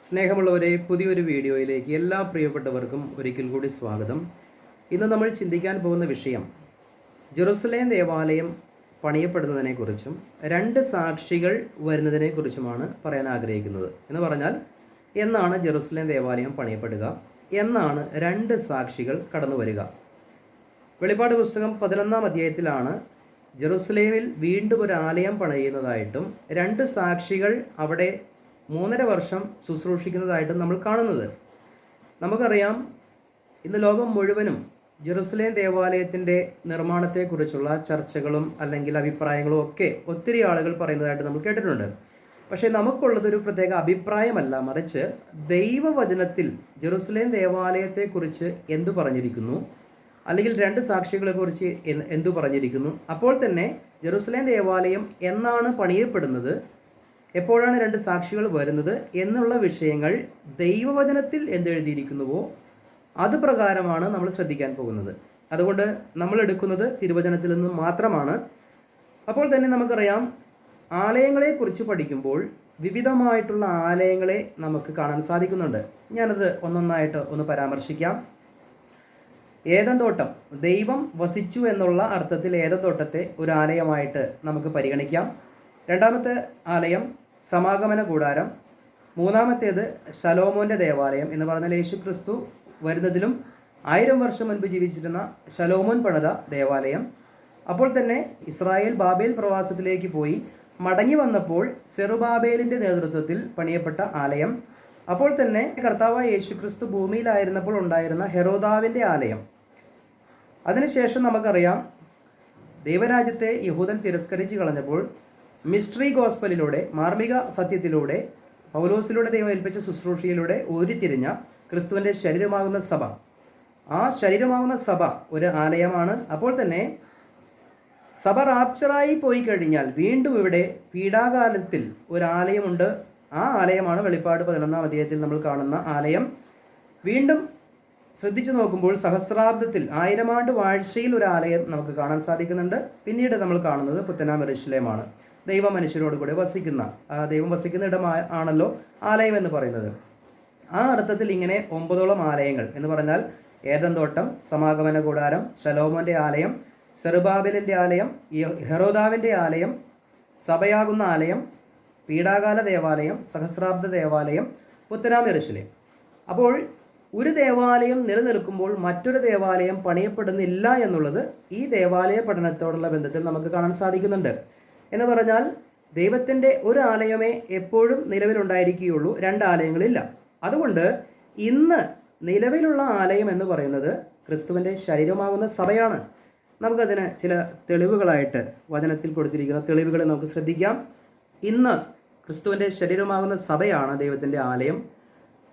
സ്നേഹമുള്ളവരെ പുതിയൊരു വീഡിയോയിലേക്ക് എല്ലാ പ്രിയപ്പെട്ടവർക്കും ഒരിക്കൽ കൂടി സ്വാഗതം. ഇന്ന് നമ്മൾ ചിന്തിക്കാൻ പോകുന്ന വിഷയം ജെറുസലേം ദേവാലയം പണിയപ്പെടുന്നതിനെക്കുറിച്ചും രണ്ട് സാക്ഷികൾ വരുന്നതിനെക്കുറിച്ചുമാണ് പറയാൻ ആഗ്രഹിക്കുന്നത്. എന്ന് പറഞ്ഞാൽ എന്നാണ് ജെറുസലേം ദേവാലയം പണിയപ്പെടുക എന്നാണ് രണ്ട് സാക്ഷികൾ കടന്നു വരിക. വെളിപ്പാട് പുസ്തകം പതിനൊന്നാം അധ്യായത്തിലാണ് ജെറുസലേമിൽ വീണ്ടും ഒരു ആലയം പണിയുന്നതായിട്ടും രണ്ട് സാക്ഷികൾ അവിടെ മൂന്നര വർഷം ശുശ്രൂഷിക്കുന്നതായിട്ടും നമ്മൾ കാണുന്നത്. നമുക്കറിയാം ഇന്ന് ലോകം മുഴുവനും ജെറുസലേം ദേവാലയത്തിന്റെ നിർമ്മാണത്തെക്കുറിച്ചുള്ള ചർച്ചകളും അല്ലെങ്കിൽ അഭിപ്രായങ്ങളും ഒക്കെ ഒത്തിരി ആളുകൾ പറയുന്നതായിട്ട് നമ്മൾ കേട്ടിട്ടുണ്ട്. പക്ഷേ നമുക്കുള്ളതൊരു പ്രത്യേക അഭിപ്രായമല്ല മറിച്ച് ദൈവവചനത്തിൽ ജെറുസലേം ദേവാലയത്തെക്കുറിച്ച് എന്തു പറഞ്ഞിരിക്കുന്നു അല്ലെങ്കിൽ രണ്ട് സാക്ഷികളെക്കുറിച്ച് എന്തു പറഞ്ഞിരിക്കുന്നു അപ്പോൾ തന്നെ ജെറുസലേം ദേവാലയം എന്നാണ് പണിയപ്പെടുന്നത് എപ്പോഴാണ് രണ്ട് സാക്ഷികൾ വരുന്നത് എന്നുള്ള വിഷയങ്ങൾ ദൈവവചനത്തിൽ എന്തെഴുതിയിരിക്കുന്നുവോ അത് പ്രകാരമാണ് നമ്മൾ ശ്രദ്ധിക്കാൻ പോകുന്നത്. അതുകൊണ്ട് നമ്മൾ എടുക്കുന്നത് തിരുവചനത്തിൽ നിന്ന് മാത്രമാണ്. അപ്പോൾ തന്നെ നമുക്കറിയാം ആലയങ്ങളെക്കുറിച്ച് പഠിക്കുമ്പോൾ വിവിധമായിട്ടുള്ള ആലയങ്ങളെ നമുക്ക് കാണാൻ സാധിക്കുന്നുണ്ട്. ഞാനത് ഒന്നൊന്നായിട്ട് ഒന്ന് പരാമർശിക്കാം. ഏതന്തോട്ടം തോട്ടം ദൈവം വസിച്ചു എന്നുള്ള അർത്ഥത്തിൽ ഏതന്തോട്ടത്തെ ഒരു ആലയമായിട്ട് നമുക്ക് പരിഗണിക്കാം. രണ്ടാമത്തെ ആലയം സമാഗമന കൂടാരം മൂന്നാമത്തേത് ശലോമോന്റെ ദേവാലയം എന്ന് പറഞ്ഞാൽ യേശു ക്രിസ്തു വരുന്നതിലും ആയിരം വർഷം മുൻപ് ജീവിച്ചിരുന്ന ശലോമോൻ പണിത ദേവാലയം. അപ്പോൾ തന്നെ ഇസ്രായേൽ ബാബേൽ പ്രവാസത്തിലേക്ക് പോയി മടങ്ങി വന്നപ്പോൾ സെറുബാബേലിന്റെ നേതൃത്വത്തിൽ പണിയപ്പെട്ട ആലയം. അപ്പോൾ തന്നെ കർത്താവായ യേശു ക്രിസ്തു ഭൂമിയിലായിരുന്നപ്പോൾ ഉണ്ടായിരുന്ന ഹെറോദാവിന്റെ ആലയം. അതിനുശേഷം നമുക്കറിയാം ദൈവരാജ്യത്തെ യഹൂദൻ തിരസ്കരിച്ച് കളഞ്ഞപ്പോൾ മിസ്റ്ററി ഗോസ്പലിലൂടെ മാർമിക സത്യത്തിലൂടെ പൗലോസിലൂടെ ദൈവം ഏൽപ്പിച്ച ശുശ്രൂഷയിലൂടെ ഉരുത്തിരിഞ്ഞ ക്രിസ്തുവിന്റെ ശരീരമാകുന്ന സഭ. ആ ശരീരമാകുന്ന സഭ ഒരു ആലയമാണ്. അപ്പോൾ തന്നെ സഭ റാപ്ചറായി പോയി കഴിഞ്ഞാൽ വീണ്ടും ഇവിടെ പീഡാകാലത്തിൽ ഒരു ആലയമുണ്ട്. ആ ആലയമാണ് വെളിപ്പാട് പതിനൊന്നാം അധ്യായത്തിൽ നമ്മൾ കാണുന്ന ആലയം. വീണ്ടും ശ്രദ്ധിച്ചു നോക്കുമ്പോൾ സഹസ്രാബ്ദത്തിൽ ആയിരമാണ്ട് വാഴ്ചയിൽ ഒരു ആലയം നമുക്ക് കാണാൻ സാധിക്കുന്നുണ്ട്. പിന്നീട് നമ്മൾ കാണുന്നത് പുത്തനാം ദൈവ മനുഷ്യരോട് കൂടെ വസിക്കുന്ന ദൈവം വസിക്കുന്ന ഇടം ആണല്ലോ ആലയം എന്ന് പറയുന്നത്. ആ അർത്ഥത്തിൽ ഇങ്ങനെ ഒമ്പതോളം ആലയങ്ങൾ എന്ന് പറഞ്ഞാൽ ഏതന്തോട്ടം സമാഗമന കൂടാരം ശലോമോന്റെ ആലയം സെറുബാബിലിന്റെ ആലയം ഹെറോദാവിന്റെ ആലയം സഭയാകുന്ന ആലയം പീഡാകാല ദേവാലയം സഹസ്രാബ്ദ ദേവാലയം പുത്തനാം അപ്പോൾ ഒരു ദേവാലയം നിലനിൽക്കുമ്പോൾ മറ്റൊരു ദേവാലയം പണിയപ്പെടുന്നില്ല എന്നുള്ളത് ഈ ദേവാലയ പഠനത്തോടുള്ള ബന്ധത്തിൽ നമുക്ക് കാണാൻ സാധിക്കുന്നുണ്ട്. എന്ന് പറഞ്ഞാൽ ദൈവത്തിന്റെ ഒരു ആലയമേ എപ്പോഴും നിലവിലുണ്ടായിരിക്കുകയുള്ളൂ. രണ്ട് ആലയങ്ങളില്ല. അതുകൊണ്ട് ഇന്ന് നിലവിലുള്ള ആലയം എന്ന് പറയുന്നത് ക്രിസ്തുവിന്റെ ശരീരമാകുന്ന സഭയാണ്. നമുക്കതിന് ചില തെളിവുകളായിട്ട് വചനത്തിൽ കൊടുത്തിരിക്കുന്ന തെളിവുകളെ നമുക്ക് ശ്രദ്ധിക്കാം. ഇന്ന് ക്രിസ്തുവിന്റെ ശരീരമാകുന്ന സഭയാണ് ദൈവത്തിന്റെ ആലയം.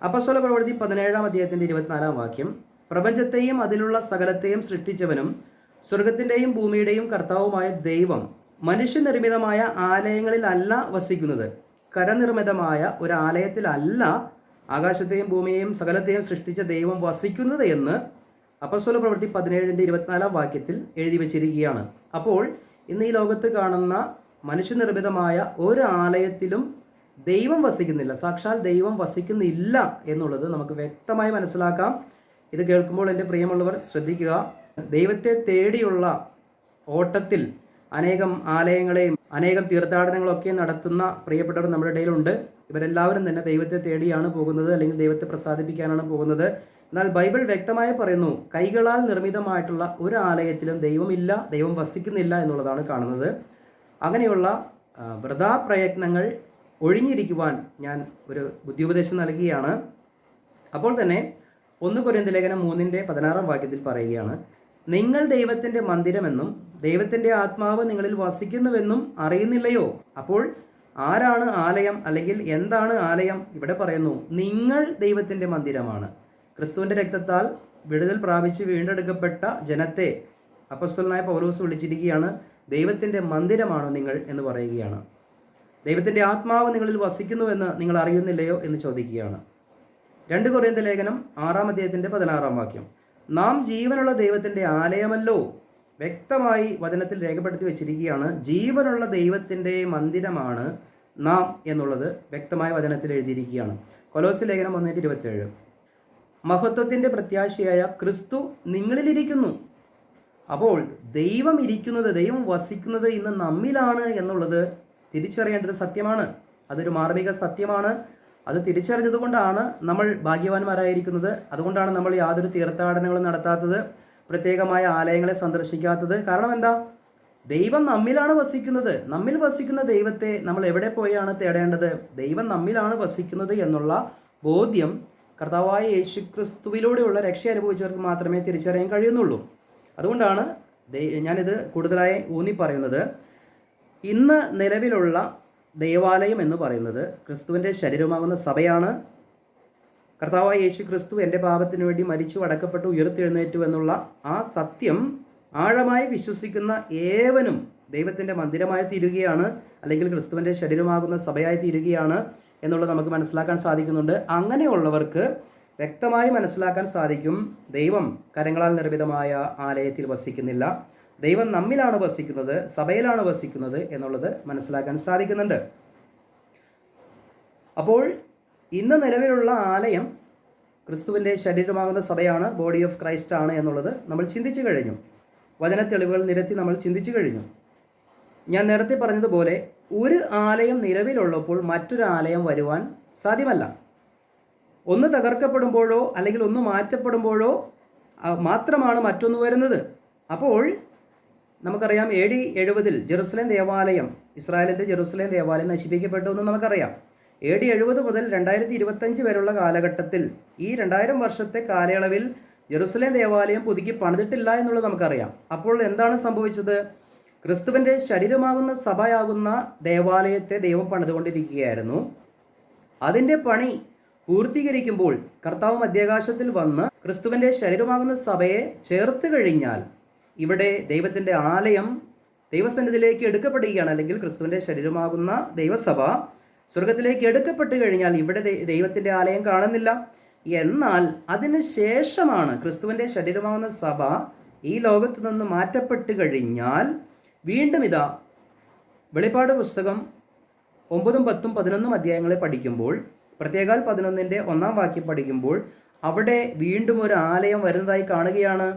അപ്പസ്വല പ്രവൃത്തി പതിനേഴാം അധ്യായത്തിന്റെ ഇരുപത്തിനാലാം വാക്യം. പ്രപഞ്ചത്തെയും അതിലുള്ള സകലത്തെയും സൃഷ്ടിച്ചവനും സ്വർഗത്തിന്റെയും ഭൂമിയുടെയും കർത്താവുമായ ദൈവം മനുഷ്യനിർമ്മിതമായ ആലയങ്ങളിലല്ല വസിക്കുന്നത്. കരനിർമ്മിതമായ ഒരു ആലയത്തിലല്ല ആകാശത്തെയും ഭൂമിയെയും സകലത്തെയും സൃഷ്ടിച്ച ദൈവം വസിക്കുന്നത് എന്ന് അപ്പസ്വല പ്രവൃത്തി പതിനേഴിന്റെ ഇരുപത്തിനാലാം വാക്യത്തിൽ എഴുതി വച്ചിരിക്കുകയാണ്. അപ്പോൾ ഇന്ന് ഈ ലോകത്ത് കാണുന്ന മനുഷ്യനിർമ്മിതമായ ഒരു ആലയത്തിലും ദൈവം വസിക്കുന്നില്ല. സാക്ഷാൽ ദൈവം വസിക്കുന്നില്ല എന്നുള്ളത് നമുക്ക് വ്യക്തമായി മനസ്സിലാക്കാം. ഇത് കേൾക്കുമ്പോൾ എന്റെ പ്രിയമുള്ളവർ ശ്രദ്ധിക്കുക. ദൈവത്തെ തേടിയുള്ള ഓട്ടത്തിൽ അനേകം ആലയങ്ങളെയും അനേകം തീർത്ഥാടനങ്ങളൊക്കെ നടത്തുന്ന പ്രിയപ്പെട്ടവർ നമ്മുടെ ഇടയിലുണ്ട്. ഇവരെല്ലാവരും തന്നെ ദൈവത്തെ തേടിയാണ് പോകുന്നത് അല്ലെങ്കിൽ ദൈവത്തെ പ്രസാദിപ്പിക്കാനാണ് പോകുന്നത്. എന്നാൽ ബൈബിൾ വ്യക്തമായി പറയുന്നു കൈകളാൽ നിർമ്മിതമായിട്ടുള്ള ഒരു ആലയത്തിലും ദൈവമില്ല ദൈവം വസിക്കുന്നില്ല എന്നുള്ളതാണ് കാണുന്നത്. അങ്ങനെയുള്ള വ്രതാപ്രയത്നങ്ങൾ ഒഴിഞ്ഞിരിക്കുവാൻ ഞാൻ ഒരു ബുദ്ധിയുപദേശം നൽകുകയാണ്. അപ്പോൾ തന്നെ ഒന്ന് കുരന്ത ലേഖനം മൂന്നിന്റെ പതിനാറാം വാക്യത്തിൽ പറയുകയാണ് നിങ്ങൾ ദൈവത്തിന്റെ മന്ദിരമെന്നും ദൈവത്തിന്റെ ആത്മാവ് നിങ്ങളിൽ വസിക്കുന്നുവെന്നും അറിയുന്നില്ലയോ? അപ്പോൾ ആരാണ് ആലയം അല്ലെങ്കിൽ എന്താണ് ആലയം? ഇവിടെ പറയുന്നു നിങ്ങൾ ദൈവത്തിന്റെ മന്ദിരമാണ്. ക്രിസ്തുവിന്റെ രക്തത്താൽ വിടുതൽ പ്രാപിച്ച് വീണ്ടെടുക്കപ്പെട്ട ജനത്തെ അപ്പസ്തുലനായ പൗലോസ് വിളിച്ചിരിക്കുകയാണ് ദൈവത്തിന്റെ മന്ദിരമാണ് നിങ്ങൾ? എന്ന് പറയുകയാണ്. ദൈവത്തിന്റെ ആത്മാവ് നിങ്ങളിൽ വസിക്കുന്നുവെന്ന് നിങ്ങൾ അറിയുന്നില്ലയോ? എന്ന് ചോദിക്കുകയാണ്. രണ്ട് കൊറിയന്ത ലേഖനം ആറാം അധ്യായത്തിന്റെ പതിനാറാം വാക്യം നാം ജീവനുള്ള ദൈവത്തിന്റെ ആലയമല്ലോ വ്യക്തമായി വചനത്തിൽ രേഖപ്പെടുത്തി വെച്ചിരിക്കുകയാണ് ജീവനുള്ള ദൈവത്തിന്റെ മന്ദിരമാണ് നാം എന്നുള്ളത് വ്യക്തമായ വചനത്തിൽ എഴുതിയിരിക്കുകയാണ്. കൊലോസ് ലേഖനം ഒന്നേറ്റ് ഇരുപത്തേഴ് മഹത്വത്തിന്റെ പ്രത്യാശയായ ക്രിസ്തു നിങ്ങളിലിരിക്കുന്നു. അപ്പോൾ ദൈവം ഇരിക്കുന്നത് ദൈവം വസിക്കുന്നത് ഇന്ന് നമ്മിലാണ് എന്നുള്ളത് തിരിച്ചറിയേണ്ട ഒരു സത്യമാണ്. അതൊരു മാർമിക സത്യമാണ്. അത് തിരിച്ചറിഞ്ഞതുകൊണ്ടാണ് നമ്മൾ ഭാഗ്യവാന്മാരായിരിക്കുന്നത്. അതുകൊണ്ടാണ് നമ്മൾ യാതൊരു തീർത്ഥാടനങ്ങളും നടത്താത്തത്. പ്രത്യേകമായ ആലയങ്ങളെ സന്ദർശിക്കാത്തത് കാരണം എന്താ? ദൈവം നമ്മിലാണ് വസിക്കുന്നത്. നമ്മിൽ വസിക്കുന്ന ദൈവത്തെ നമ്മൾ എവിടെ പോയാണ് തേടേണ്ടത്? ദൈവം നമ്മിലാണ് വസിക്കുന്നത് എന്നുള്ള ബോധ്യം കർത്താവായ യേശു ക്രിസ്തുവിലൂടെയുള്ള രക്ഷ അനുഭവിച്ചവർക്ക് മാത്രമേ തിരിച്ചറിയാൻ കഴിയുന്നുള്ളൂ. അതുകൊണ്ടാണ് ഞാനിത് കൂടുതലായി ഊന്നി പറയുന്നത് ഇന്ന് നിലവിലുള്ള ദേവാലയം എന്ന് പറയുന്നത് ക്രിസ്തുവിന്റെ ശരീരമാകുന്ന സഭയാണ്. കർത്താവായ യേശു ക്രിസ്തു എന്റെ പാപത്തിന് വേണ്ടി മരിച്ചു അടക്കപ്പെട്ടു ഉയർത്തെഴുന്നേറ്റു എന്നുള്ള ആ സത്യം ആഴമായി വിശ്വസിക്കുന്ന ഏവനും ദൈവത്തിന്റെ മന്ദിരമായി തീരുകയാണ് അല്ലെങ്കിൽ ക്രിസ്തുവിന്റെ ശരീരമാകുന്ന സഭയായി തീരുകയാണ് എന്നുള്ളത് നമുക്ക് മനസ്സിലാക്കാൻ സാധിക്കുന്നുണ്ട്. അങ്ങനെയുള്ളവർക്ക് വ്യക്തമായി മനസ്സിലാക്കാൻ സാധിക്കും ദൈവം കരങ്ങളാൽ നിർമ്മിതമായ ആലയത്തിൽ വസിക്കുന്നില്ല ദൈവം നമ്മിലാണ് വസിക്കുന്നത് സഭയിലാണ് വസിക്കുന്നത് എന്നുള്ളത് മനസ്സിലാക്കാൻ സാധിക്കുന്നുണ്ട്. അപ്പോൾ ഇന്ന് നിലവിലുള്ള ആലയം ക്രിസ്തുവിന്റെ ശരീരമാകുന്ന സഭയാണ് ബോഡി ഓഫ് ക്രൈസ്റ്റ് ആണ് എന്നുള്ളത് നമ്മൾ ചിന്തിച്ചു കഴിഞ്ഞു. വചന തെളിവുകൾ നിരത്തി നമ്മൾ ചിന്തിച്ചു കഴിഞ്ഞു. ഞാൻ നേരത്തെ പറഞ്ഞതുപോലെ ഒരു ആലയം നിലവിലുള്ളപ്പോൾ മറ്റൊരു ആലയം വരുവാൻ സാധ്യമല്ല. ഒന്ന് തകർക്കപ്പെടുമ്പോഴോ അല്ലെങ്കിൽ ഒന്ന് മാറ്റപ്പെടുമ്പോഴോ മാത്രമാണ് മറ്റൊന്ന് വരുന്നത്. അപ്പോൾ നമുക്കറിയാം എ ഡി എഴുപതിൽ ജെറുസലേം ദേവാലയം ഇസ്രായേലിന്റെ ജെറുസലേം ദേവാലയം നശിപ്പിക്കപ്പെട്ടു എന്ന് നമുക്കറിയാം. എ ഡി എഴുപത് മുതൽ രണ്ടായിരത്തി ഇരുപത്തഞ്ച് വരെയുള്ള കാലഘട്ടത്തിൽ ഈ രണ്ടായിരം വർഷത്തെ കാലയളവിൽ ജെറുസലേം ദേവാലയം പുതുക്കി പണിതിട്ടില്ല എന്നുള്ളത് നമുക്കറിയാം. അപ്പോൾ എന്താണ് സംഭവിച്ചത്? ക്രിസ്തുവിന്റെ ശരീരമാകുന്ന സഭയാകുന്ന ദേവാലയത്തെ ദൈവം പണിതുകൊണ്ടിരിക്കുകയായിരുന്നു. അതിന്റെ പണി പൂർത്തീകരിക്കുമ്പോൾ കർത്താവ് മധ്യാകാശത്തിൽ വന്ന് ക്രിസ്തുവിന്റെ ശരീരമാകുന്ന സഭയെ ചേർത്ത് കഴിഞ്ഞാൽ ഇവിടെ ദൈവത്തിന്റെ ആലയം ദൈവസന്നിധിയിലേക്ക് എടുക്കപ്പെടുകയാണ്. അല്ലെങ്കിൽ ക്രിസ്തുവിന്റെ ശരീരമാകുന്ന ദൈവസഭ സ്വർഗത്തിലേക്ക് എടുക്കപ്പെട്ട് കഴിഞ്ഞാൽ ഇവിടെ ദൈവത്തിന്റെ ആലയം കാണുന്നില്ല. എന്നാൽ അതിന് ശേഷമാണ് ക്രിസ്തുവിന്റെ ശരീരമാകുന്ന സഭ ഈ ലോകത്ത് നിന്ന് മാറ്റപ്പെട്ട് കഴിഞ്ഞാൽ വീണ്ടും ഇതാ വെളിപ്പാട് പുസ്തകം ഒമ്പതും പത്തും പതിനൊന്നും അധ്യായങ്ങളെ പഠിക്കുമ്പോൾ പ്രത്യേകാൽ പതിനൊന്നിന്റെ ഒന്നാം വാക്യം പഠിക്കുമ്പോൾ അവിടെ വീണ്ടും ഒരു ആലയം വരുന്നതായി കാണുകയാണ്.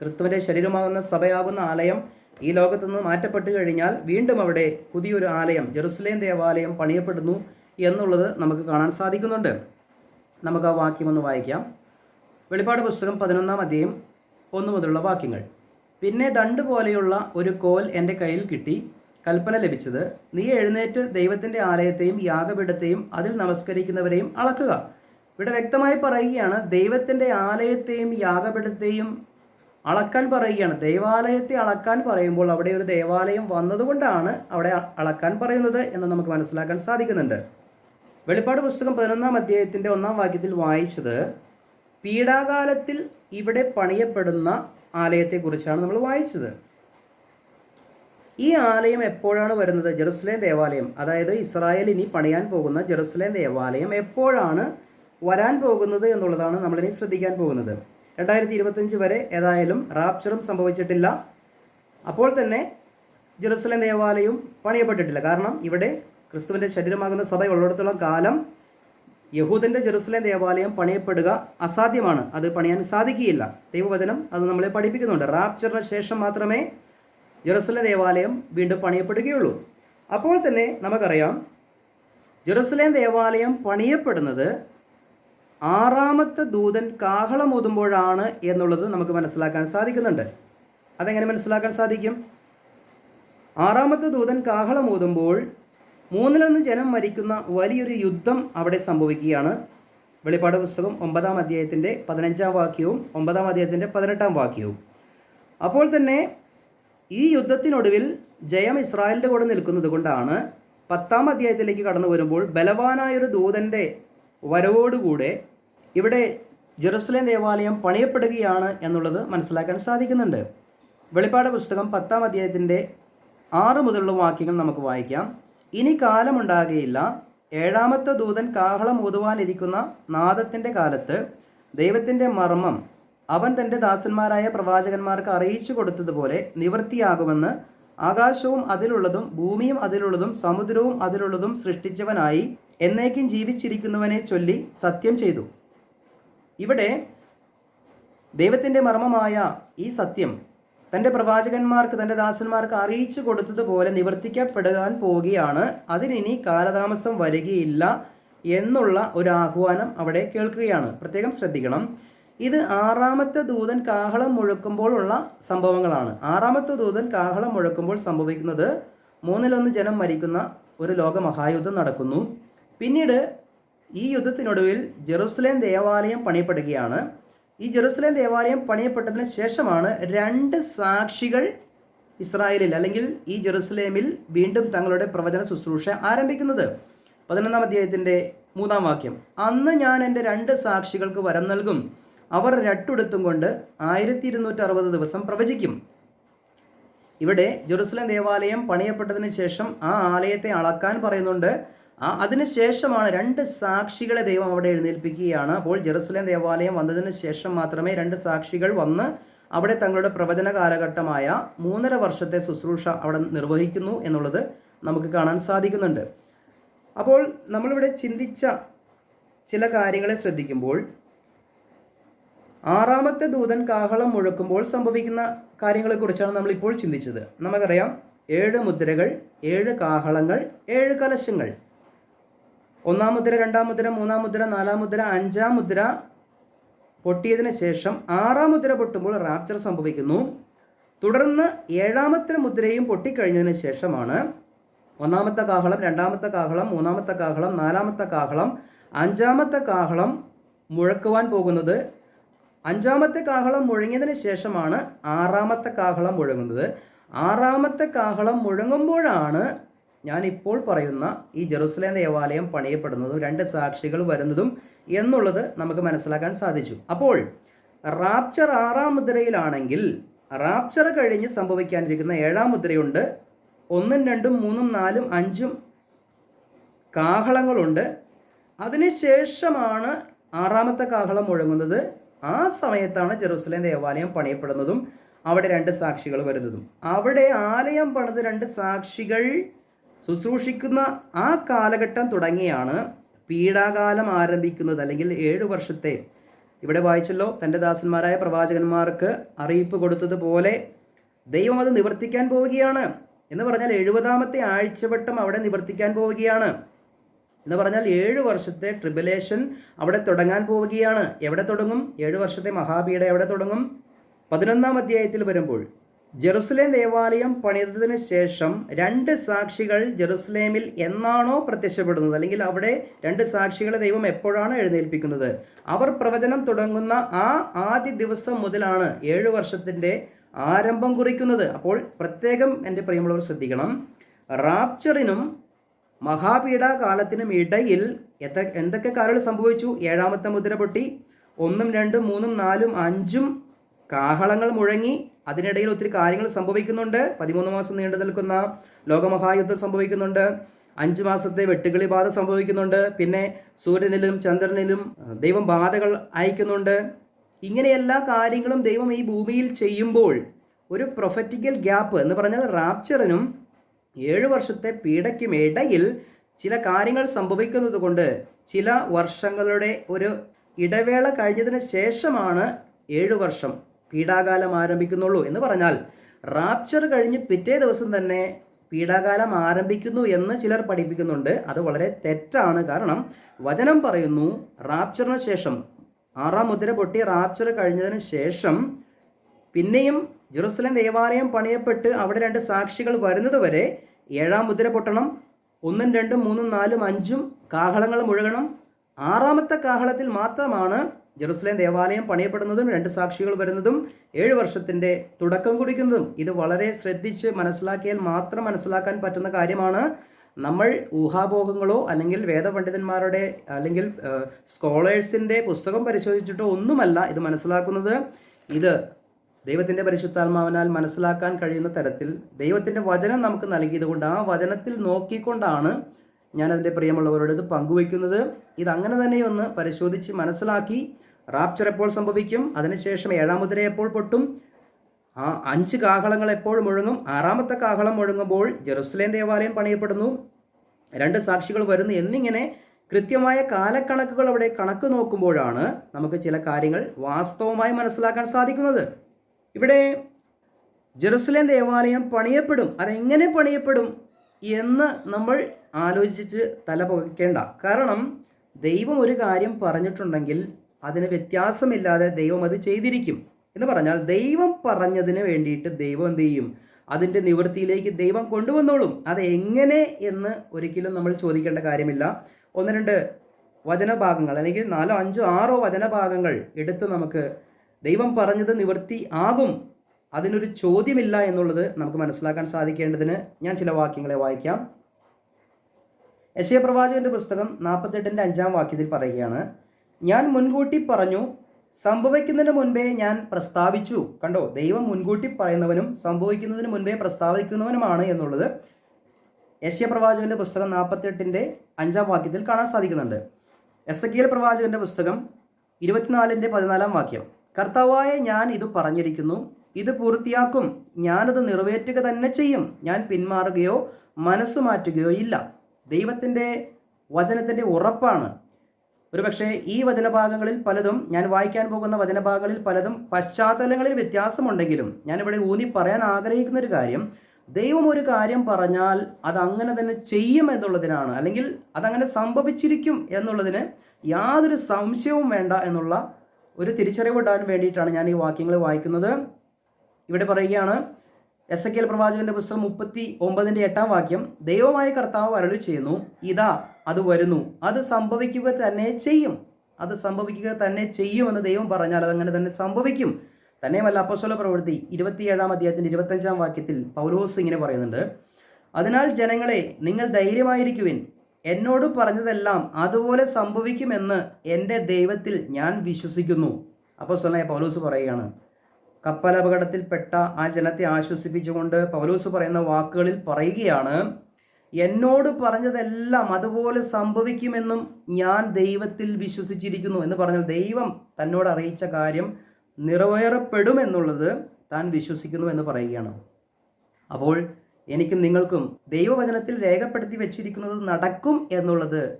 ക്രിസ്തുവിന്റെ ശരീരമാകുന്ന സഭയാകുന്ന ആലയം ഈ ലോകത്തു നിന്ന് മാറ്റപ്പെട്ട് കഴിഞ്ഞാൽ വീണ്ടും അവിടെ പുതിയൊരു ആലയം ജെറുസലേം ദേവാലയം പണിയപ്പെടുന്നു എന്നുള്ളത് നമുക്ക് കാണാൻ സാധിക്കുന്നുണ്ട്. നമുക്ക് ആ വാക്യം ഒന്ന് വായിക്കാം. വെളിപാട് പുസ്തകം പതിനൊന്നാം അധ്യായം ഒന്ന് മുതലുള്ള വാക്യങ്ങൾ. പിന്നെ ദണ്ട് പോലെയുള്ള ഒരു കോൽ എന്റെ കയ്യിൽ കിട്ടി. കൽപ്പന ലഭിച്ചത്. നീ എഴുന്നേറ്റ് ദൈവത്തിന്റെ ആലയത്തെയും യാഗപീഠത്തെയും അതിൽ നമസ്കരിക്കുന്നവരെയും അളക്കുക ഇവിടെ വ്യക്തമായി പറയുകയാണ് ദൈവത്തിന്റെ ആലയത്തെയും യാഗപീഠത്തെയും അളക്കാൻ പറയുകയാണ്. ദേവാലയത്തെ അളക്കാൻ പറയുമ്പോൾ അവിടെ ഒരു ദേവാലയം വന്നതുകൊണ്ടാണ് അവിടെ അളക്കാൻ പറയുന്നത് എന്ന് നമുക്ക് മനസ്സിലാക്കാൻ സാധിക്കുന്നുണ്ട്. വെളിപ്പാട് പുസ്തകം പതിനൊന്നാം അധ്യായത്തിന്റെ ഒന്നാം വാക്യത്തിൽ വായിച്ചത് പീഡാകാലത്തിൽ ഇവിടെ പണിയപ്പെടുന്ന ആലയത്തെക്കുറിച്ചാണ് നമ്മൾ വായിച്ചത്. ഈ ആലയം എപ്പോഴാണ് വരുന്നത്? ജെറുസലേം ദേവാലയം. അതായത് ഇസ്രായേൽ ഇനി പണിയാൻ പോകുന്ന ജെറുസലേം ദേവാലയം എപ്പോഴാണ് വരാൻ പോകുന്നത് എന്നുള്ളതാണ് നമ്മളിനി ശ്രദ്ധിക്കാൻ പോകുന്നത്. രണ്ടായിരത്തി ഇരുപത്തഞ്ച് വരെ ഏതായാലും റാപ്ചറും സംഭവിച്ചിട്ടില്ല. അപ്പോൾ തന്നെ ജെറുസലേം ദേവാലയം പണിയപ്പെട്ടിട്ടില്ല. കാരണം ഇവിടെ ക്രിസ്തുവിന്റെ ശരീരമാകുന്ന സഭ ഉള്ളിടത്തോളം കാലം യഹൂദന്റെ ജെറുസലേം ദേവാലയം പണിയപ്പെടുക അസാധ്യമാണ്. അത് പണിയാൻ സാധിക്കുകയില്ല. ദൈവവചനം അത് നമ്മളെ പഠിപ്പിക്കുന്നുണ്ട്. റാപ്ചറിന് ശേഷം മാത്രമേ ജെറുസലേം ദേവാലയം വീണ്ടും പണിയപ്പെടുകയുള്ളൂ. അപ്പോൾ തന്നെ നമുക്കറിയാം ജെറുസലേം ദേവാലയം പണിയപ്പെടുന്നത് ആറാമത്തെ ദൂതൻ കാഹളം കാഹളമൂതുമ്പോഴാണ് എന്നുള്ളത് നമുക്ക് മനസ്സിലാക്കാൻ സാധിക്കുന്നുണ്ട്. അതെങ്ങനെ മനസ്സിലാക്കാൻ സാധിക്കും? ആറാമത്തെ ദൂതൻ കാഹളം കാഹളമൂതുമ്പോൾ മൂന്നിലൊന്ന് ജനം മരിക്കുന്ന വലിയൊരു യുദ്ധം അവിടെ സംഭവിക്കുകയാണ്. വെളിപ്പാട് പുസ്തകം ഒമ്പതാം അധ്യായത്തിന്റെ പതിനഞ്ചാം വാക്യവും ഒമ്പതാം അധ്യായത്തിന്റെ പതിനെട്ടാം വാക്യവും. അപ്പോൾ തന്നെ ഈ യുദ്ധത്തിനൊടുവിൽ ജയം ഇസ്രായേലിന്റെ കൂടെ നിൽക്കുന്നത് കൊണ്ടാണ് പത്താം അധ്യായത്തിലേക്ക് കടന്നു വരുമ്പോൾ ബലവാനായൊരു ദൂതന്റെ വരവോടുകൂടെ ഇവിടെ ജെറുസലേം ദേവാലയം പണിയപ്പെടുകയാണ് എന്നുള്ളത് മനസ്സിലാക്കാൻ സാധിക്കുന്നുണ്ട്. വെളിപ്പാട് പുസ്തകം പത്താം അധ്യായത്തിന്റെ ആറ് മുതലുള്ള വാക്യങ്ങൾ നമുക്ക് വായിക്കാം. ഇനി കാലമുണ്ടാകുകയില്ല ഏഴാമത്തെ ദൂതൻ കാഹളം ഊതുവാനിരിക്കുന്ന നാദത്തിന്റെ കാലത്ത് ദൈവത്തിന്റെ മർമ്മം അവൻ തന്റെ ദാസന്മാരായ പ്രവാചകന്മാർക്ക് അറിയിച്ചു കൊടുത്തതുപോലെ നിവൃത്തിയാകുമെന്ന് ആകാശവും അതിലുള്ളതും ഭൂമിയും അതിലുള്ളതും സമുദ്രവും അതിലുള്ളതും സൃഷ്ടിച്ചവനായി എന്നേക്കും ജീവിച്ചിരിക്കുന്നവനെ ചൊല്ലി സത്യം ചെയ്തു. ഇവിടെ ദൈവത്തിന്റെ മർമ്മമായ ഈ സത്യം തന്റെ പ്രവാചകന്മാർക്ക് തന്റെ ദാസന്മാർക്ക് അറിയിച്ചു കൊടുത്തതുപോലെ നിവർത്തിക്കപ്പെടാൻ പോവുകയാണ് അതിനിനി കാലതാമസം വരികയില്ല എന്നുള്ള ഒരു ആഹ്വാനം അവിടെ കേൾക്കുകയാണ്. പ്രത്യേകം ശ്രദ്ധിക്കണം. ഇത് ആറാമത്തെ ദൂതൻ കാഹളം മുഴക്കുമ്പോൾ സംഭവങ്ങളാണ്. ആറാമത്തെ ദൂതൻ കാഹളം മുഴക്കുമ്പോൾ സംഭവിക്കുന്നത് മൂന്നിലൊന്ന് ജനം മരിക്കുന്ന ഒരു ലോകമഹായുദ്ധം നടക്കുന്നു. പിന്നീട് ഈ യുദ്ധത്തിനൊടുവിൽ ജെറുസലേം ദേവാലയം പണിയപ്പെടുകയാണ്. ഈ ജെറുസലേം ദേവാലയം പണിയപ്പെട്ടതിന് ശേഷമാണ് രണ്ട് സാക്ഷികൾ ഇസ്രായേലിൽ അല്ലെങ്കിൽ ഈ ജെറുസലേമിൽ വീണ്ടും തങ്ങളുടെ പ്രവചന ശുശ്രൂഷ ആരംഭിക്കുന്നത്. പതിനൊന്നാം അധ്യായത്തിന്റെ മൂന്നാം വാക്യം. അന്ന് ഞാൻ എന്റെ രണ്ട് സാക്ഷികൾക്ക് വരം നൽകും. അവർ രട്ടുടുത്തും കൊണ്ട് ആയിരത്തി ഇരുന്നൂറ്റി അറുപത് ദിവസം പ്രവചിക്കും. ഇവിടെ ജെറുസലേം ദേവാലയം പണിയപ്പെട്ടതിന് ശേഷം ആ ആലയത്തെ അളക്കാൻ പറയുന്നുണ്ട്. ആ അതിനുശേഷമാണ് രണ്ട് സാക്ഷികളെ ദൈവം അവിടെ എഴുന്നേൽപ്പിക്കുകയാണ്. അപ്പോൾ ജെറുസലേം ദേവാലയം വന്നതിന് ശേഷം മാത്രമേ രണ്ട് സാക്ഷികൾ വന്ന് അവിടെ തങ്ങളുടെ പ്രവചന കാലഘട്ടമായ മൂന്നര വർഷത്തെ ശുശ്രൂഷ അവിടെ നിർവഹിക്കുന്നു എന്നുള്ളത് നമുക്ക് കാണാൻ സാധിക്കുന്നുണ്ട്. അപ്പോൾ നമ്മളിവിടെ ചിന്തിച്ച ചില കാര്യങ്ങളെ ശ്രദ്ധിക്കുമ്പോൾ ആറാമത്തെ ദൂതൻ കാഹളം മുഴക്കുമ്പോൾ സംഭവിക്കുന്ന കാര്യങ്ങളെക്കുറിച്ചാണ് നമ്മൾ ഇപ്പോൾ ചിന്തിച്ചത്. നമുക്കറിയാം ഏഴ് മുദ്രകൾ ഏഴ് കാഹളങ്ങൾ ഏഴ് കലശങ്ങൾ. ഒന്നാം മുദ്ര രണ്ടാം മുദ്ര മൂന്നാം മുദ്ര നാലാം മുദ്ര അഞ്ചാം മുദ്ര പൊട്ടിയതിന് ശേഷം ആറാം മുദ്ര പൊട്ടുമ്പോൾ റാപ്ചർ സംഭവിക്കുന്നു. തുടർന്ന് ഏഴാമത്തെ മുദ്രയും പൊട്ടിക്കഴിഞ്ഞതിന് ശേഷമാണ് ഒന്നാമത്തെ കാഹളം രണ്ടാമത്തെ കാഹളം മൂന്നാമത്തെ കാഹളം നാലാമത്തെ കാഹളം അഞ്ചാമത്തെ കാഹളം മുഴക്കുവാൻ പോകുന്നത്. അഞ്ചാമത്തെ കാഹളം മുഴങ്ങിയതിന് ശേഷമാണ് ആറാമത്തെ കാഹളം മുഴങ്ങുന്നത്. ആറാമത്തെ കാഹളം മുഴങ്ങുമ്പോഴാണ് ഞാൻ ഇപ്പോൾ പറയുന്ന ഈ ജെറുസലേം ദേവാലയം പണിയപ്പെടുന്നതും രണ്ട് സാക്ഷികൾ വരുന്നതും എന്നുള്ളത് നമുക്ക് മനസ്സിലാക്കാൻ സാധിച്ചു. അപ്പോൾ റാപ്ചർ ആറാം മുദ്രയിലാണെങ്കിൽ റാപ്ചർ കഴിഞ്ഞ് സംഭവിക്കാനിരിക്കുന്ന ഏഴാം മുദ്രയുണ്ട് ഒന്നും രണ്ടും മൂന്നും നാലും അഞ്ചും കാഹളങ്ങളുണ്ട്. അതിനുശേഷമാണ് ആറാമത്തെ കാഹളം മുഴങ്ങുന്നത്. ആ സമയത്താണ് ജെറുസലേം ദേവാലയം പണിയപ്പെടുന്നതും അവിടെ രണ്ട് സാക്ഷികൾ വരുന്നതും. അവിടെ ആലയം പണിത് രണ്ട് സാക്ഷികൾ ശുശ്രൂഷിക്കുന്ന ആ കാലഘട്ടം തുടങ്ങിയാണ് പീഡാകാലം ആരംഭിക്കുന്നത്. അല്ലെങ്കിൽ ഏഴു വർഷത്തെ. ഇവിടെ വായിച്ചല്ലോ തന്റെ ദാസന്മാരായ പ്രവാചകന്മാർക്ക് അറിയിപ്പ് കൊടുത്തതുപോലെ ദൈവം അത് നിവർത്തിക്കാൻ പോവുകയാണ്. എന്ന് പറഞ്ഞാൽ എഴുപതാമത്തെ ആഴ്ചവട്ടം അവിടെ നിവർത്തിക്കാൻ പോവുകയാണ്. എന്ന് പറഞ്ഞാൽ ഏഴ് വർഷത്തെ ട്രിബുലേഷൻ അവിടെ തുടങ്ങാൻ പോവുകയാണ്. എവിടെ തുടങ്ങും? ഏഴ് വർഷത്തെ മഹാപീഠ എവിടെ തുടങ്ങും? പതിനൊന്നാം അധ്യായത്തിൽ വരുമ്പോൾ. ജെറുസലേം ദേവാലയം പണിതതിന് ശേഷം രണ്ട് സാക്ഷികൾ ജെറുസലേമിൽ എന്നാണോ പ്രത്യക്ഷപ്പെടുന്നത്? അല്ലെങ്കിൽ അവിടെ രണ്ട് സാക്ഷികളെ ദൈവം എപ്പോഴാണ് എഴുന്നേൽപ്പിക്കുന്നത്? അവർ പ്രവചനം തുടങ്ങുന്ന ആ ആദ്യ ദിവസം മുതലാണ് ഏഴ് വർഷത്തിന്റെ ആരംഭം കുറിക്കുന്നത്. അപ്പോൾ പ്രത്യേകം എന്റെ പ്രിയമുള്ളവർ ശ്രദ്ധിക്കണം. റാപ്ചറിനും മഹാപീഠാകാലത്തിനും ഇടയിൽ എന്തൊക്കെ കാര്യങ്ങൾ സംഭവിച്ചു? ഏഴാമത്തെ മുദ്ര പൊട്ടി ഒന്നും രണ്ടും മൂന്നും നാലും അഞ്ചും കാഹളങ്ങൾ മുഴങ്ങി. അതിനിടയിൽ ഒത്തിരി കാര്യങ്ങൾ സംഭവിക്കുന്നുണ്ട്. പതിമൂന്ന് മാസം നീണ്ടു നിൽക്കുന്ന ലോകമഹായുദ്ധം സംഭവിക്കുന്നുണ്ട്. അഞ്ച് മാസത്തെ വെട്ടുകിളി ബാധ സംഭവിക്കുന്നുണ്ട്. പിന്നെ സൂര്യനിലും ചന്ദ്രനിലും ദൈവം ബാധകൾ അയക്കുന്നുണ്ട്. ഇങ്ങനെ എല്ലാ കാര്യങ്ങളും ദൈവം ഈ ഭൂമിയിൽ ചെയ്യുമ്പോൾ ഒരു പ്രൊഫറ്റിക്കൽ ഗ്യാപ്പ് എന്ന് പറഞ്ഞാൽ റാപ്ചറിനും ഏഴു വർഷത്തെ പീഡയ്ക്കും ഇടയിൽ ചില കാര്യങ്ങൾ സംഭവിക്കുന്നത് കൊണ്ട് ചില വർഷങ്ങളുടെ ഒരു ഇടവേള കഴിഞ്ഞതിന് ശേഷമാണ് ഏഴു വർഷം. പീഡാകാലം ആരംഭിക്കുന്നുള്ളൂ എന്ന് പറഞ്ഞാൽ റാപ്ചർ കഴിഞ്ഞ് പിറ്റേ ദിവസം തന്നെ പീഡാകാലം ആരംഭിക്കുന്നു എന്ന് ചിലർ പഠിപ്പിക്കുന്നുണ്ട്. അത് വളരെ തെറ്റാണ്. കാരണം വചനം പറയുന്നു റാപ്ചറിന് ശേഷം ആറാം മുദ്ര പൊട്ടി റാപ്ചർ കഴിഞ്ഞതിന് ശേഷം പിന്നെയും ജെറുസലേം ദേവാലയം പണിയപ്പെട്ട് അവിടെ രണ്ട് സാക്ഷികൾ വരുന്നത് വരെ ഏഴാം മുദ്ര പൊട്ടണം ഒന്നും രണ്ടും മൂന്നും നാലും അഞ്ചും കാഹളങ്ങൾ മുഴുകണം. ആറാമത്തെ കാഹളത്തിൽ മാത്രമാണ് ജെറുസലേം ദേവാലയം പണിയപ്പെടുന്നതും രണ്ട് സാക്ഷികൾ വരുന്നതും ഏഴ് വർഷത്തിന്റെ തുടക്കം കുറിക്കുന്നതും. ഇത് വളരെ ശ്രദ്ധിച്ച് മനസ്സിലാക്കിയാൽ മാത്രം മനസ്സിലാക്കാൻ പറ്റുന്ന കാര്യമാണ്. നമ്മൾ ഊഹാഭോഗങ്ങളോ അല്ലെങ്കിൽ വേദപണ്ഡിതന്മാരുടെ അല്ലെങ്കിൽ സ്കോളേഴ്സിന്റെ പുസ്തകം പരിശോധിച്ചിട്ടോ ഒന്നുമല്ല ഇത് മനസ്സിലാക്കുന്നത്. ഇത് ദൈവത്തിന്റെ പരിശുദ്ധാത്മാവിനാൽ മനസ്സിലാക്കാൻ കഴിയുന്ന തരത്തിൽ ദൈവത്തിന്റെ വചനം നമുക്ക് നൽകിയതുകൊണ്ട് ആ വചനത്തിൽ നോക്കിക്കൊണ്ടാണ് ഞാനതിന്റെ പ്രിയമുള്ളവരോട് ഇത് പങ്കുവയ്ക്കുന്നത്. ഇതങ്ങനെ തന്നെ ഒന്ന് പരിശോധിച്ച് മനസ്സിലാക്കി റാപ്ചർ എപ്പോൾ സംഭവിക്കും? അതിനുശേഷം ഏഴാം മുദ്ര എപ്പോൾ പൊട്ടും? ആ അഞ്ച് കാഹളങ്ങൾ എപ്പോൾ മുഴങ്ങും? ആറാമത്തെ കാഹളം മുഴങ്ങുമ്പോൾ ജെറുസലേം ദേവാലയം പണിയപ്പെടുന്നു. രണ്ട് സാക്ഷികൾ വരുന്നു. എന്നിങ്ങനെ കൃത്യമായ കാലക്കണക്കുകൾ അവിടെ കണക്ക് നോക്കുമ്പോഴാണ് നമുക്ക് ചില കാര്യങ്ങൾ വാസ്തവമായി മനസ്സിലാക്കാൻ സാധിക്കുന്നത്. ഇവിടെ ജെറുസലേം ദേവാലയം പണിയപ്പെടും. അതെങ്ങനെ പണിയപ്പെടും എന്ന് നമ്മൾ ആലോചിച്ച് തല പുകയ്ക്കേണ്ട. കാരണം ദൈവം ഒരു കാര്യം പറഞ്ഞിട്ടുണ്ടെങ്കിൽ അതിന് വ്യത്യാസമില്ലാതെ ദൈവം അത് ചെയ്തിരിക്കും എന്ന് പറഞ്ഞാൽ ദൈവം പറഞ്ഞതിന് വേണ്ടിയിട്ട് ദൈവം എന്ത് ചെയ്യും? അതിന്റെ നിവൃത്തിയിലേക്ക് ദൈവം കൊണ്ടുവന്നോളും. അത് എങ്ങനെ എന്ന് ഒരിക്കലും നമ്മൾ ചോദിക്കേണ്ട കാര്യമില്ല. ഒന്ന് രണ്ട് വചനഭാഗങ്ങൾ അല്ലെങ്കിൽ നാലോ അഞ്ചോ ആറോ വചനഭാഗങ്ങൾ എടുത്ത് നമുക്ക് ദൈവം പറഞ്ഞത് നിവൃത്തി ആകും. അതിനൊരു ചോദ്യമില്ല എന്നുള്ളത് നമുക്ക് മനസ്സിലാക്കാൻ സാധിക്കേണ്ടതിന് ഞാൻ ചില വാക്യങ്ങളെ വായിക്കാം. യശയ പ്രവാചകന്റെ പുസ്തകം നാൽപ്പത്തെട്ടിന്റെ അഞ്ചാം വാക്യത്തിൽ പറയുകയാണ് ഞാൻ മുൻകൂട്ടി പറഞ്ഞു സംഭവിക്കുന്നതിന് മുൻപേ ഞാൻ പ്രസ്താവിച്ചു. കണ്ടോ? ദൈവം മുൻകൂട്ടി പറയുന്നവനും സംഭവിക്കുന്നതിന് മുൻപേ പ്രസ്താവിക്കുന്നവനുമാണ് എന്നുള്ളത് യശ്യ പ്രവാചകന്റെ പുസ്തകം നാൽപ്പത്തെട്ടിന്റെ അഞ്ചാം വാക്യത്തിൽ കാണാൻ സാധിക്കുന്നുണ്ട്. എസ് എ പ്രവാചകന്റെ പുസ്തകം ഇരുപത്തിനാലിന്റെ പതിനാലാം വാക്യം. കർത്താവായ ഞാൻ ഇത് പറഞ്ഞിരിക്കുന്നു ഇത് പൂർത്തിയാക്കും. ഞാനത് നിറവേറ്റുക തന്നെ ചെയ്യും. ഞാൻ പിന്മാറുകയോ മനസ്സു മാറ്റുകയോ ഇല്ല. ദൈവത്തിന്റെ വചനത്തിന്റെ ഉറപ്പാണ്. ഒരുപക്ഷെ ഈ വചനഭാഗങ്ങളിൽ പലതും ഞാൻ വായിക്കാൻ പോകുന്ന വചനഭാഗങ്ങളിൽ പലതും പശ്ചാത്തലങ്ങളിൽ വ്യത്യാസമുണ്ടെങ്കിലും ഞാനിവിടെ ഊന്നി പറയാൻ ആഗ്രഹിക്കുന്ന ഒരു കാര്യം ദൈവം ഒരു കാര്യം പറഞ്ഞാൽ അത് അങ്ങനെ തന്നെ ചെയ്യും എന്നുള്ളതിനാണ്. അല്ലെങ്കിൽ അതങ്ങനെ സംഭവിച്ചിരിക്കും എന്നുള്ളതിന് യാതൊരു സംശയവും വേണ്ട എന്നുള്ള ഒരു തിരിച്ചറിവുണ്ടാകാൻ വേണ്ടിയിട്ടാണ് ഞാൻ ഈ വാക്യങ്ങൾ വായിക്കുന്നത്. ഇവിടെ പറയുകയാണ് എസ് എ കെൽ പ്രവാചകന്റെ പുസ്തകം മുപ്പത്തി ഒമ്പതിന്റെ എട്ടാം വാക്യം ദൈവമായ കർത്താവ് അരളി ചെയ്യുന്നു ഇതാ അത് വരുന്നു. അത് സംഭവിക്കുക തന്നെ ചെയ്യും. അത് സംഭവിക്കുക തന്നെ ചെയ്യുമെന്ന് ദൈവം പറഞ്ഞാൽ അതങ്ങനെ തന്നെ സംഭവിക്കും. തന്നെയുമല്ല അപ്പസ്വല പ്രവൃത്തി ഇരുപത്തിയേഴാം അധ്യായത്തിന്റെ ഇരുപത്തഞ്ചാം വാക്യത്തിൽ പൗലോസ് ഇങ്ങനെ പറയുന്നുണ്ട്. അതിനാൽ ജനങ്ങളെ നിങ്ങൾ ധൈര്യമായിരിക്കുവിൻ. എന്നോട് പറഞ്ഞതെല്ലാം അതുപോലെ സംഭവിക്കുമെന്ന് എന്റെ ദൈവത്തിൽ ഞാൻ വിശ്വസിക്കുന്നു. അപ്പോൾ പൗലോസ് പറയുകയാണ്. കപ്പലപകടത്തിൽപ്പെട്ട ആ ജനത്തെ ആശ്വസിപ്പിച്ചുകൊണ്ട് പൗലോസ് പറയുന്ന വാക്കുകളിൽ പറയുകയാണ് എന്നോട് പറഞ്ഞതെല്ലാം അതുപോലെ സംഭവിക്കുമെന്നും ഞാൻ ദൈവത്തിൽ വിശ്വസിച്ചിരിക്കുന്നു എന്ന് പറഞ്ഞാൽ ദൈവം തന്നോട് അറിയിച്ച കാര്യം നിറവേറപ്പെടുമെന്നുള്ളത് താൻ വിശ്വസിക്കുന്നു എന്ന് പറയുകയാണ്. അപ്പോൾ എനിക്കും നിങ്ങൾക്കും ദൈവവചനത്തിൽ രേഖപ്പെടുത്തി വെച്ചിരിക്കുന്നത് നടക്കും എന്നുള്ളത്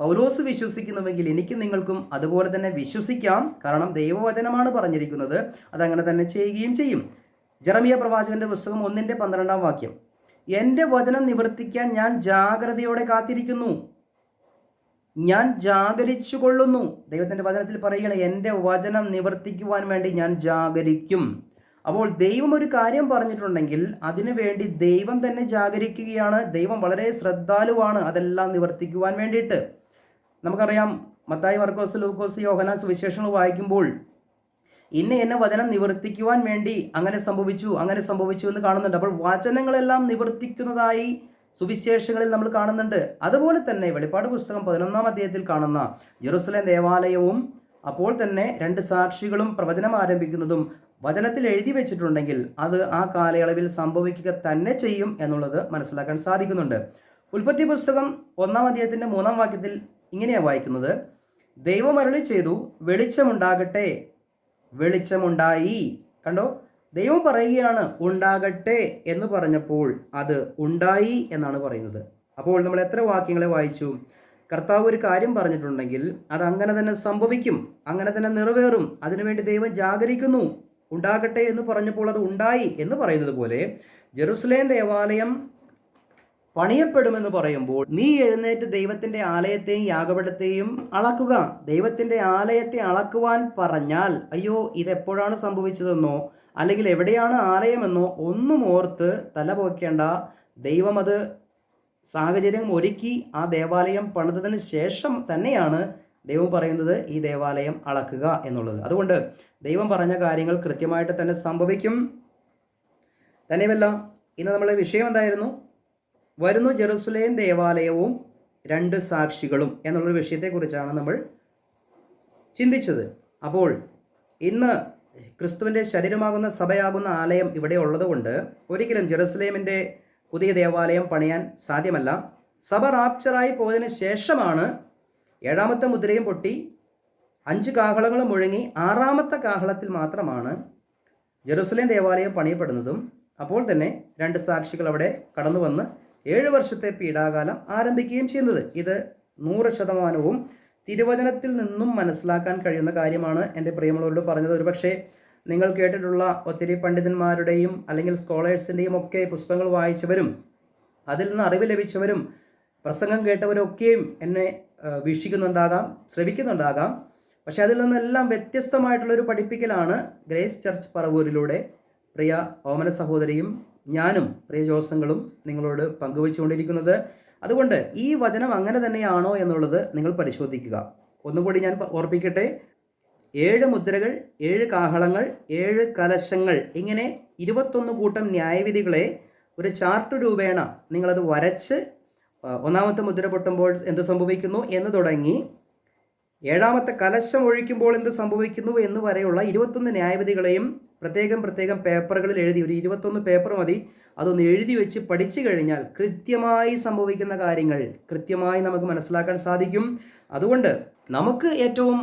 പൗലോസ് വിശ്വസിക്കുന്നുവെങ്കിൽ എനിക്കും നിങ്ങൾക്കും അതുപോലെ തന്നെ വിശ്വസിക്കാം. കാരണം ദൈവവചനമാണ് പറഞ്ഞിരിക്കുന്നത്. അതങ്ങനെ തന്നെ ചെയ്യുകയും ചെയ്യും. ജെറമിയ പ്രവാചകന്റെ പുസ്തകം ഒന്നിന്റെ പന്ത്രണ്ടാം വാക്യം. എന്റെ വചനം നിവർത്തിക്കാൻ ഞാൻ ജാഗ്രതയോടെ കാത്തിരിക്കുന്നു. ഞാൻ ജാഗരിച്ചു കൊള്ളുന്നു ദൈവത്തിന്റെ വചനത്തിൽ പറയുകയാണ് എന്റെ വചനം നിവർത്തിക്കുവാൻ വേണ്ടി ഞാൻ ജാഗരിക്കും. അപ്പോൾ ദൈവം ഒരു കാര്യം പറഞ്ഞിട്ടുണ്ടെങ്കിൽ അതിനു വേണ്ടി ദൈവം തന്നെ ജാഗരിക്കുകയാണ്. ദൈവം വളരെ ശ്രദ്ധാലുവാണ് അതെല്ലാം നിവർത്തിക്കുവാൻ വേണ്ടിയിട്ട്. നമുക്കറിയാം മത്തായി വർക്കോസ് ലൂക്കോസ് യോഹന സുവിശേഷങ്ങൾ വായിക്കുമ്പോൾ ഇന്ന എന്നെ വചനം നിവർത്തിക്കുവാൻ വേണ്ടി അങ്ങനെ സംഭവിച്ചു അങ്ങനെ സംഭവിച്ചു എന്ന് കാണുന്നുണ്ട്. അപ്പോൾ വചനങ്ങളെല്ലാം നിവർത്തിക്കുന്നതായി സുവിശേഷങ്ങളിൽ നമ്മൾ കാണുന്നുണ്ട്. അതുപോലെ തന്നെ വെളിപ്പാട് പുസ്തകം പതിനൊന്നാം അധ്യായത്തിൽ കാണുന്ന ജെറുസലേം ദേവാലയവും അപ്പോൾ തന്നെ രണ്ട് സാക്ഷികളും പ്രവചനം ആരംഭിക്കുന്നതും വചനത്തിൽ എഴുതി വെച്ചിട്ടുണ്ടെങ്കിൽ അത് ആ കാലയളവിൽ സംഭവിക്കുക തന്നെ ചെയ്യും എന്നുള്ളത് മനസ്സിലാക്കാൻ സാധിക്കുന്നുണ്ട്. ഉൽപ്പത്തി പുസ്തകം ഒന്നാം അധ്യായത്തിന്റെ മൂന്നാം വാക്യത്തിൽ ഇങ്ങനെയാണ് വായിക്കുന്നത്. ദൈവം അരുളി ചെയ്തു വെളിച്ചമുണ്ടാകട്ടെ വെളിച്ചമുണ്ടായി. കണ്ടോ? ദൈവം പറയുകയാണ് ഉണ്ടാകട്ടെ എന്ന് പറഞ്ഞപ്പോൾ അത് ഉണ്ടായി എന്നാണ് പറയുന്നത്. അപ്പോൾ നമ്മൾ എത്ര വാക്യങ്ങളെ വായിച്ചു? കർത്താവ് ഒരു കാര്യം പറഞ്ഞിട്ടുണ്ടെങ്കിൽ അത് അങ്ങനെ തന്നെ സംഭവിക്കും അങ്ങനെ തന്നെ നിറവേറും. അതിനുവേണ്ടി ദൈവം ജാഗരിക്കുന്നു. ഉണ്ടാകട്ടെ എന്ന് പറഞ്ഞപ്പോൾ അത് ഉണ്ടായി എന്ന് പറയുന്നത് പോലെ ജെറുസലേം ദേവാലയം പണിയപ്പെടുമെന്ന് പറയുമ്പോൾ നീ എഴുന്നേറ്റ് ദൈവത്തിന്റെ ആലയത്തെയും യാഗപടത്തെയും അളക്കുക. ദൈവത്തിന്റെ ആലയത്തെ അളക്കുവാൻ പറഞ്ഞാൽ അയ്യോ ഇതെപ്പോഴാണ് സംഭവിച്ചതെന്നോ അല്ലെങ്കിൽ എവിടെയാണ് ആലയമെന്നോ ഒന്നും ഓർത്ത് തല പോക്കേണ്ട ദൈവം അത് സാഹചര്യം ഒരുക്കി ആ ദേവാലയം പണിതതിന് ശേഷം തന്നെയാണ് ദൈവം പറയുന്നത് ഈ ദേവാലയം അളക്കുക എന്നുള്ളത്. അതുകൊണ്ട് ദൈവം പറഞ്ഞ കാര്യങ്ങൾ കൃത്യമായിട്ട് തന്നെ സംഭവിക്കും. തന്നെയുമല്ല ഇന്ന് നമ്മളെ വിഷയം എന്തായിരുന്നു? വരുന്നു ജെറുസലേം ദേവാലയവും രണ്ട് സാക്ഷികളും എന്നുള്ളൊരു വിഷയത്തെക്കുറിച്ചാണ് നമ്മൾ ചിന്തിച്ചത്. അപ്പോൾ ഇന്ന് ക്രിസ്തുവിന്റെ ശരീരമാകുന്ന സഭയാകുന്ന ആലയം ഇവിടെ ഉള്ളതുകൊണ്ട് ഒരിക്കലും ജെറുസലേമിന്റെ പുതിയ ദേവാലയം പണിയാൻ സാധ്യമല്ല. സഭ റാപ്ചറായി പോയതിന് ശേഷമാണ് ഏഴാമത്തെ മുദ്രയും പൊട്ടി അഞ്ച് കാഹളങ്ങളും മുഴങ്ങി ആറാമത്തെ കാഹളത്തിൽ മാത്രമാണ് ജെറുസലേം ദേവാലയം പണിയപ്പെടുന്നതും. അപ്പോൾ തന്നെ രണ്ട് സാക്ഷികൾ അവിടെ കടന്നു വന്ന് ഏഴ് വർഷത്തെ പീഡാകാലം ആരംഭിക്കുകയും ചെയ്യുന്നത്. ഇത് നൂറ് ശതമാനവും തിരുവചനത്തിൽ നിന്നും മനസ്സിലാക്കാൻ കഴിയുന്ന കാര്യമാണ് എന്റെ പ്രിയമുള്ളവരോട് പറഞ്ഞത്. ഒരുപക്ഷെ നിങ്ങൾ കേട്ടിട്ടുള്ള ഒത്തിരി പണ്ഡിതന്മാരുടെയും അല്ലെങ്കിൽ സ്കോളേഴ്സിന്റെയും ഒക്കെ പുസ്തകങ്ങൾ വായിച്ചവരും അതിൽ നിന്ന് അറിവ് ലഭിച്ചവരും പ്രസംഗം കേട്ടവരൊക്കെയും എന്നെ വീക്ഷിക്കുന്നുണ്ടാകാം ശ്രമിക്കുന്നുണ്ടാകാം പക്ഷെ അതിൽ നിന്നെല്ലാം വ്യത്യസ്തമായിട്ടുള്ളൊരു പഠിപ്പിക്കലാണ് ഗ്രേസ് ചർച്ച് പറവൂരിലൂടെ പ്രിയ ഓമന സഹോദരിയും ഞാനും പ്രിയ ജോസങ്ങളും നിങ്ങളോട് പങ്കുവച്ചുകൊണ്ടിരിക്കുന്നത്. അതുകൊണ്ട് ഈ വചനം അങ്ങനെ തന്നെയാണോ എന്നുള്ളത് നിങ്ങൾ പരിശോധിക്കുക. ഒന്നുകൂടി ഞാൻ ഓർപ്പിക്കട്ടെ. ഏഴ് മുദ്രകൾ ഏഴ് കാഹളങ്ങൾ ഏഴ് കലശങ്ങൾ ഇങ്ങനെ ഇരുപത്തൊന്ന് കൂട്ടം ന്യായവിധികളെ ഒരു ചാർട്ട് രൂപേണ നിങ്ങളത് വരച്ച് ഒന്നാമത്തെ മുദ്ര പൊട്ടുമ്പോൾ എന്ത് സംഭവിക്കുന്നു എന്ന് തുടങ്ങി. ഏഴാമത്തെ കലശം ഒഴിക്കുമ്പോൾ എന്ത് സംഭവിക്കുന്നു എന്ന് വരെയുള്ള ഇരുപത്തൊന്ന് ന്യായവിധികളെയും പ്രത്യേകം പ്രത്യേകം പേപ്പറുകളിൽ എഴുതി ഒരു ഇരുപത്തൊന്ന് പേപ്പർ മതി. അതൊന്ന് എഴുതി വെച്ച് പഠിച്ചു കഴിഞ്ഞാൽ കൃത്യമായി സംഭവിക്കുന്ന കാര്യങ്ങൾ കൃത്യമായി നമുക്ക് മനസ്സിലാക്കാൻ സാധിക്കും. അതുകൊണ്ട് നമുക്ക് ഏറ്റവും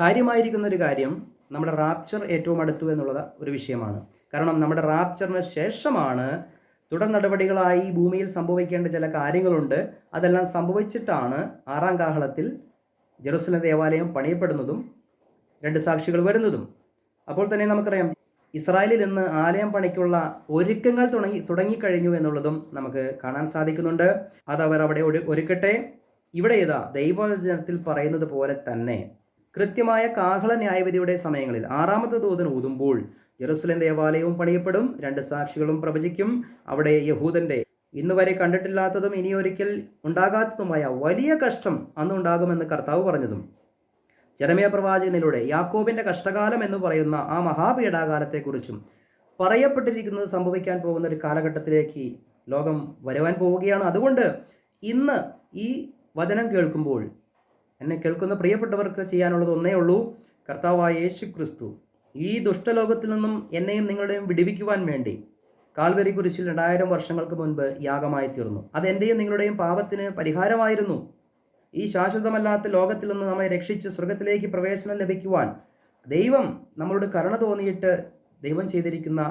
കാര്യമായിരിക്കുന്ന ഒരു കാര്യം നമ്മുടെ റാപ്ചർ ഏറ്റവും അടുത്തു എന്നുള്ളത് ഒരു വിഷയമാണ്. കാരണം നമ്മുടെ റാപ്ചറിന് ശേഷമാണ് തുടർ നടപടികളായി ഭൂമിയിൽ സംഭവിക്കേണ്ട ചില കാര്യങ്ങളുണ്ട്. അതെല്ലാം സംഭവിച്ചിട്ടാണ് ആറാം കാഹളത്തിൽ ജെറുസലം ദേവാലയം പണിയപ്പെടുന്നതും രണ്ട് സാക്ഷികൾ വരുന്നതും. അപ്പോൾ തന്നെ നമുക്കറിയാം ഇസ്രായേലിൽ ഇന്ന് ആലയം പണിക്കുള്ള ഒരുക്കങ്ങൾ തുടങ്ങി തുടങ്ങിക്കഴിഞ്ഞു എന്നുള്ളതും നമുക്ക് കാണാൻ സാധിക്കുന്നുണ്ട്. അത് അവർ അവിടെ ഒരുക്കട്ടെ. ഇവിടെ ഇതാ ദൈവവചനത്തിൽ പറയുന്നത് പോലെ തന്നെ കൃത്യമായ കാഹള ന്യായവിധിയുടെ സമയങ്ങളിൽ ആറാമത്തെ ദൂതൻ ഊതുമ്പോൾ ജെറുസലേം ദേവാലയവും പണിയപ്പെടും. രണ്ട് സാക്ഷികളും പ്രവചിക്കും. അവിടെ യഹൂദന്റെ ഇന്ന് വരെ കണ്ടിട്ടില്ലാത്തതും ഇനിയൊരിക്കൽ ഉണ്ടാകാത്തതുമായ വലിയ കഷ്ടം അന്ന് ഉണ്ടാകുമെന്ന് കർത്താവ് പറഞ്ഞതും ജെറമിയ പ്രവാചകനിലൂടെ യാക്കോബിന്റെ കഷ്ടകാലം എന്ന് പറയുന്ന ആ മഹാപീഠാകാലത്തെക്കുറിച്ചും പറയപ്പെട്ടിരിക്കുന്നത് സംഭവിക്കാൻ പോകുന്ന ഒരു കാലഘട്ടത്തിലേക്ക് ലോകം വരുവാൻ പോവുകയാണ്. അതുകൊണ്ട് ഇന്ന് ഈ വചനം കേൾക്കുമ്പോൾ എന്നെ കേൾക്കുന്ന പ്രിയപ്പെട്ടവർക്ക് ചെയ്യാനുള്ളത് ഒന്നേ ഉള്ളൂ. കർത്താവായ യേശു ക്രിസ്തു ഈ ദുഷ്ടലോകത്തിൽ നിന്നും എന്നെയും നിങ്ങളുടെയും വിടിവിക്കുവാൻ വേണ്ടി കാൽവരി കുരിശിൽ രണ്ടായിരം വർഷങ്ങൾക്ക് മുൻപ് യാഗമായി തീർന്നു അത് എന്റെയും നിങ്ങളുടെയും പാപത്തിന് പരിഹാരമായിരുന്നു. ഈ ശാശ്വതമല്ലാത്ത ലോകത്തിൽ നിന്ന് നമ്മെ രക്ഷിച്ച് സ്വർഗത്തിലേക്ക് പ്രവേശനം ലഭിക്കുവാൻ ദൈവം നമ്മളോട് കരുണ തോന്നിയിട്ട് ദൈവം ചെയ്തിരിക്കുന്ന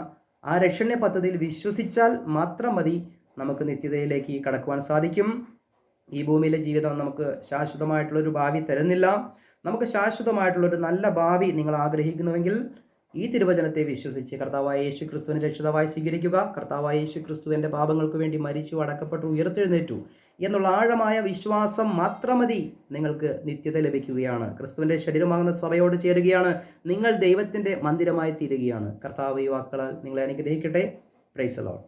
ആ രക്ഷണ്യ പദ്ധതിയിൽ വിശ്വസിച്ചാൽ മാത്രം മതി നമുക്ക് നിത്യതയിലേക്ക് കടക്കുവാൻ സാധിക്കും. ഈ ഭൂമിയിലെ ജീവിതം നമുക്ക് ശാശ്വതമായിട്ടുള്ളൊരു ഭാവി തരുന്നില്ല. നമുക്ക് ശാശ്വതമായിട്ടുള്ളൊരു നല്ല ഭാവി നിങ്ങൾ ആഗ്രഹിക്കുന്നുവെങ്കിൽ ഈ തിരുവചനത്തെ വിശ്വസിച്ച് കർത്താവായ യേശു ക്രിസ്തുവിനെ രക്ഷിതാവായി സ്വീകരിക്കുക. കർത്താവായ യേശു ക്രിസ്തുവിന്റെ പാപങ്ങൾക്ക് വേണ്ടി മരിച്ചു അടക്കപ്പെട്ടു ഉയർത്തെഴുന്നേറ്റു. എന്നുള്ള ആഴമായ വിശ്വാസം മാത്രം മതി നിങ്ങൾക്ക് നിത്യത ലഭിക്കുകയാണ്. ക്രിസ്തുവിന്റെ ശരീരമാകുന്ന സഭയോട് ചേരുകയാണ്. നിങ്ങൾ ദൈവത്തിന്റെ മന്ദിരമായി തീരുകയാണ് കർത്താവ് യുവാക്കളാൽ നിങ്ങളെ അനുഗ്രഹിക്കട്ടെ. പ്രൈസലോട്ട്